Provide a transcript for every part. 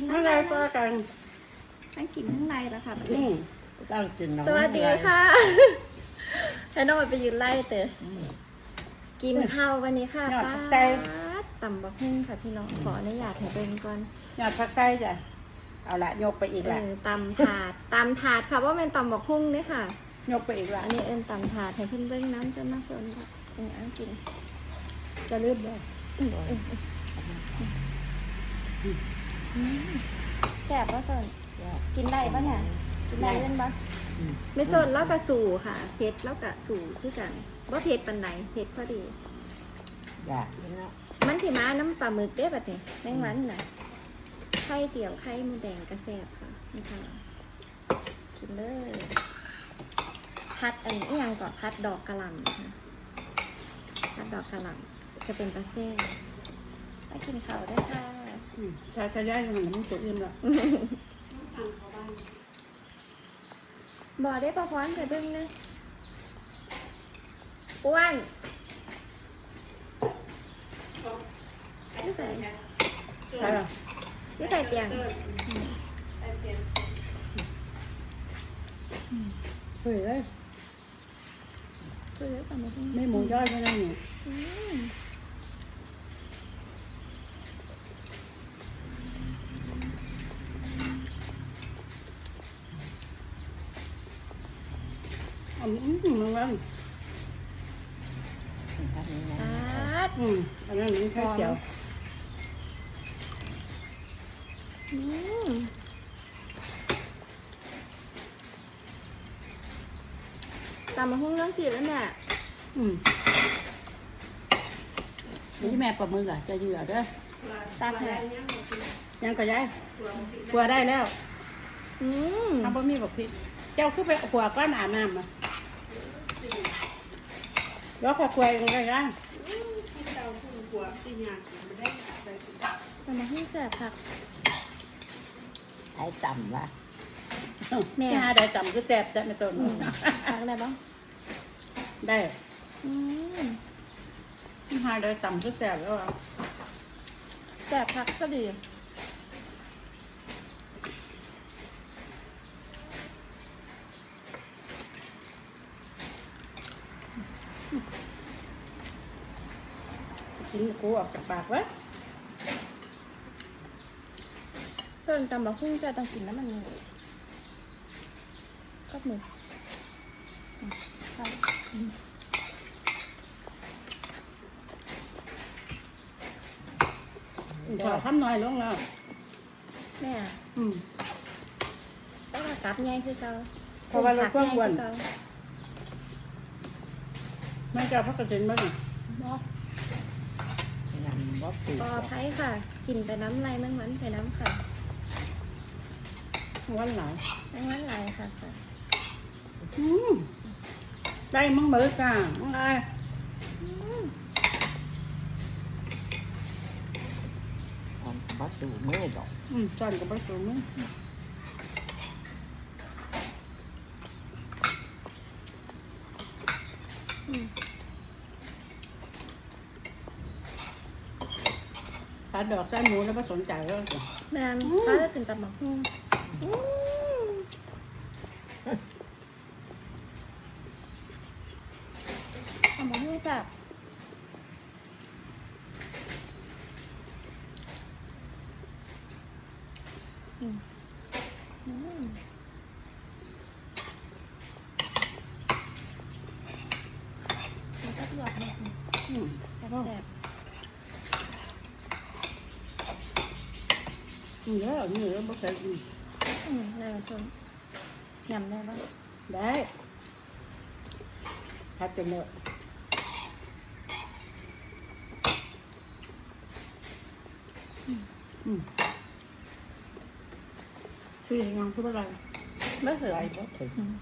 นไม่ทั้งได้ไรฟ้ากันทั้งกินทั้งไรแล้วค่ะอืมตั้งกินน้องสวัสดีค่ะให้น้องไปยืนไล่เต๋ออืมกินข้าววันนี้ค่ะยอดป้าผักไส้ดตำบักหุ่งค่ะพี่น้องขออนุญาตให้เบิ่งก่อนยอดผักไส้จ้ะเอาละยกไปอีกเอละอตำถาดตำถาดค่ะว่าเป็นตำบักหุ่งเนี่ยค่ะ ยกไปอีกละอันนี้เอิ้นตำถาดให้เพิ่นเบิ่งน้ำจนมาสนค่ะเออเอากินจะลืมเลยอืมอืมอืม แซ่บป่ะสนกินได้ปะเนี่ยกินได้เล่นปะอืมไม่สนแล้วก็สู่ค่ะเผ็ดแล้วก็สู่คือกันว่าเผ็ดปันไหนเผ็ดพอดีอยากกินแล้วมันที่มาน้ำปลาหมึกเด้แบบนี้แมงมันน่ะไข่เจียวไข่หมูแดงกระแซบค่ะนี่ค่ะกินเลยพัดอันนี้อหยังก่อนพัดดอกกระหล่ำค่ะพัดดอกกระหล่ำจะเป็นกระแซบไปกินข้าวได้วยค่ะอืม ชายชายย้ายมันมันจะอิ่มแล้วบอกได้ประพรจะดึงนะอ้วนนี่ใส่ใช่ป่ะนี่ใส่เตียงเฮ้ยเลยคือแล้วสามารถไม่หมูย่อยไม่ได้หนู อืมอืมมันมันอาดอืมอันนั้นมันแค่เจียวอืมตามมาห้องน้ำผิดแล้วเนี่ยอืมนี่แม่ปลาหมึกอะจะเหยื่อเด้อตามแผลยังก็ย้ายกลัวได้แล้ว อืมทำบะหมี่บอกพริกเจ้าขึ้นไปหัวก้อนอาบน้ำมา แล้วก็ควายกันได้ยังตามมาห้องแสบค่ะไอ้ต่ำว่ะแม่ที่หาได้จำคือแสบจะไม่ต้นทางได้บ้างได้อืมที่หาได้จำคือแสบแล้วอะแสบพักก็ดี กินกูออกจากปากวะเพิ่นตำบักหุ่งจะต้องกินน้ำมันหนึ่ก็มือขอทำหน่อยลงแล้วแม่อืมต่ว่ากลับใหญ่คือเก่าเพราะว่าเราผักเพิ่มวันไม่จะพักกระเซ็นบ้างเนาะ ปีกปลอดภัยค่ะกินไปน้ำไรแมงวันไปน้ำค่ะวันไหนแมงวันไรค่ะค่ะอืมได้มึงมือจ้ามึงไงอืมมันวัดดูมือดอกอืมจอนกับผสมมึงอืม ขาดอกไส้หมูแล้วผสมใจแล้วจ้ะแม่นอืมเขาจะกินตำบักหุ่งอืมตำบักหุ่งแซ่บอืมอืมแล้วก็หยอดนิดนึงอืมแซ่บอื มเยอะนี่แล้วบ่เคยอืมๆอืมได้แล้วนยำได้ปะได้พัดเป็นเยอะอืมชื่อยังพูดอะไรไม่เหือไรก็ถึงอืม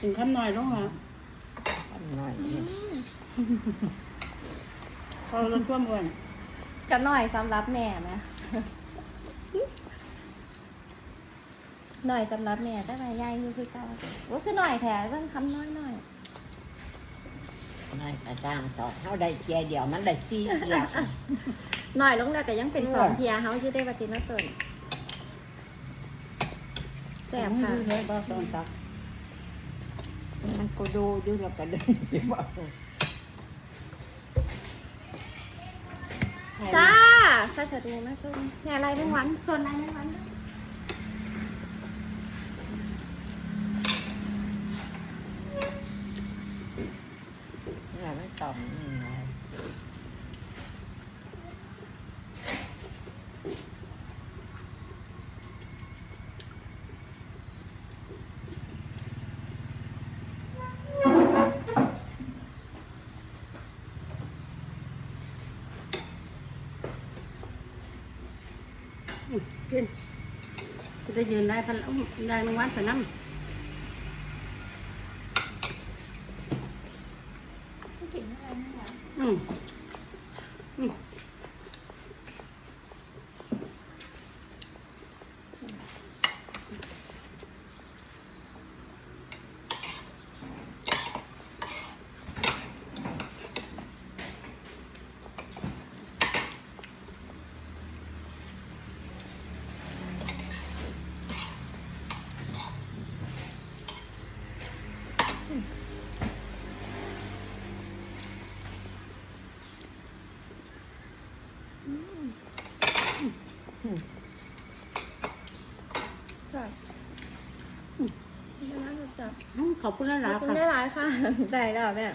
ถึงขั้นหน่อยลงมาอัน หน่อยอืนี่มพอเราท่วมอ้วนจะหน่อยสำหรับแม่ไหมหน่อยสำหรับแม่แต่ว่ายายอยู่คือเก่าว่าคือหน่อยแถเรื่องคำน้อยหน่อยนายกระจ้างต่อเท่าได้เจียเดียวมันได้สี่เจียหน่อยลงแล้วก็ยังเป็นเออสองเทียเฮาอยู่ได้บัดนี้เนาะส่วนแซ่บค่ะ มึงดูเลยบ่ตอนตักมันก็ดูอยู่แล้วก็เดินไปบอกจ้าข้าจะดูมาส่วนแม่อะไรแม่งวันส่วนอะไรแม่งวันเนี่ยมันต่อมนี่ไงอืมกินจะ ได้ยืนได้พันอุ้มได้แมง วันไปน้กินอะไรแม่งวันำอืมอืมค่ะนี่น่าจะจับอืมขอบคุณหขลาอยบๆคุณค่ะ ได้หลายค่ะ ได้แล้วแม่ย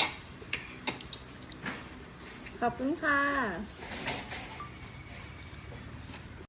ขอบคุณค่ะ